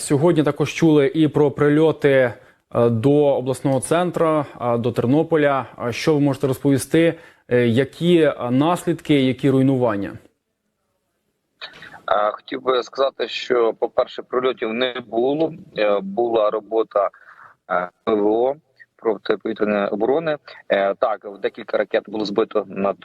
Сьогодні також чули і про прильоти е, до обласного центру, е, до Тернополя. Що ви можете розповісти? Е, Які наслідки, які руйнування? Хотів би сказати, що, по-перше, прильотів не було. Була робота ПВО протиповітряної оборони. Так, декілька ракет було збито над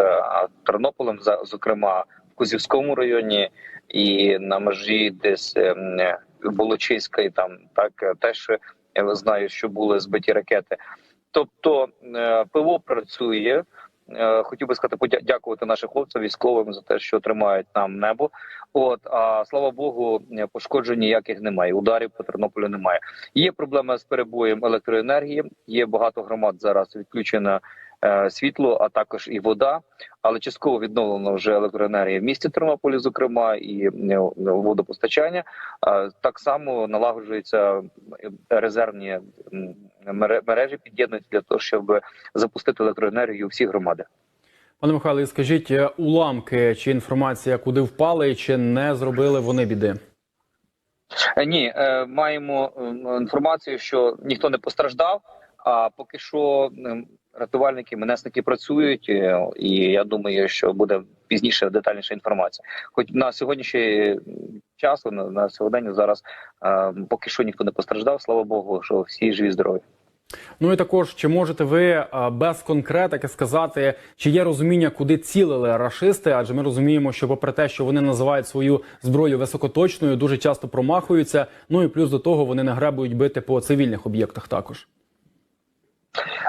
Тернополем, зокрема в Кузівському районі і на межі десь е, м, е, Волочиська, і там так е, теж я знаю, що були збиті ракети. Тобто е, ПВО працює. Е, Хотів би сказати, подякувати нашим хлопцям військовим за те, що тримають нам небо. От а слава Богу, пошкоджень ніяких немає. Ударів по Тернополю немає. Є проблема з перебоєм електроенергії. Є багато громад зараз відключено е, світло, а також і вода. Але частково відновлено вже електроенергія в місті Тернополі, зокрема, і е, водопостачання. Е, Так само налагоджуються резервні мережі, під'єднуються для того, щоб запустити електроенергію у всі громади. Пане Михайло, скажіть, е, уламки чи інформація, куди впали, чи не зробили вони біди? Е, Ні, е, маємо е, інформацію, що ніхто не постраждав. А поки що е, рятувальники, менесники працюють, е, і я думаю, що буде пізніше детальніша інформація. Хоч на сьогоднішній час, на, на сьогодні зараз е, поки що ніхто не постраждав. Слава Богу, що всі живі здорові. Ну і також чи можете ви е, без конкретики сказати, чи є розуміння, куди цілили рашисти? Адже ми розуміємо, що попри те, що вони називають свою зброю високоточною, дуже часто промахуються. Ну і плюс до того вони не гребують бити по цивільних об'єктах також.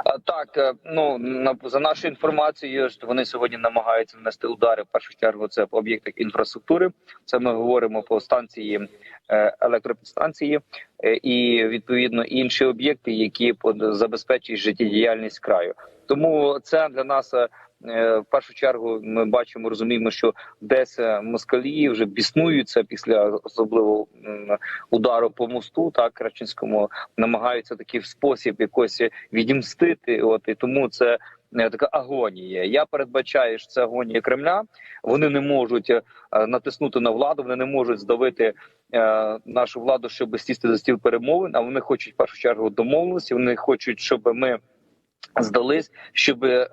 Так, е, ну за нашою інформацією, вони сьогодні намагаються нанести удари. В першу чергу це по об'єктах інфраструктури. Це ми говоримо по станції е, електропідстанції е, і відповідно інші об'єкти, які забезпечують життєдіяльність краю. Тому це для нас. Е, В першу чергу ми бачимо, розуміємо, що десь москалі вже біснуються після особливо удару по мосту, так Крачинському, намагаються такий спосіб якось відімстити. От і тому це е, така агонія. Я передбачаю, що це агонія Кремля. Вони не можуть е, натиснути на владу, вони не можуть здавити нашу владу, щоб сісти за стіл перемовин. А вони хочуть в першу чергу домовленості. Вони хочуть, щоб ми. Здались, щоб е,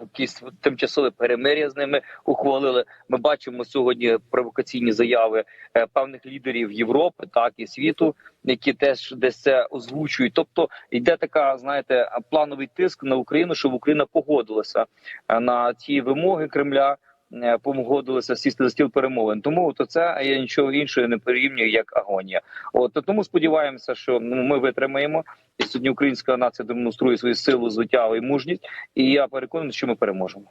якісь тимчасове перемир'я з ними ухвалили. Ми бачимо сьогодні провокаційні заяви е, певних лідерів Європи, так і світу, які теж десь це озвучують. Тобто йде така, знаєте, плановий тиск на Україну, щоб Україна погодилася е, на ці вимоги Кремля. Е, Погодилися сісти за стіл перемовин, тому то це я нічого іншого не порівнюю як агонія. От тому сподіваємося, що ну, ми витримаємо, і сьогодні українська нація демонструє свою силу, звиття і мужність. І я переконаний, що ми переможемо.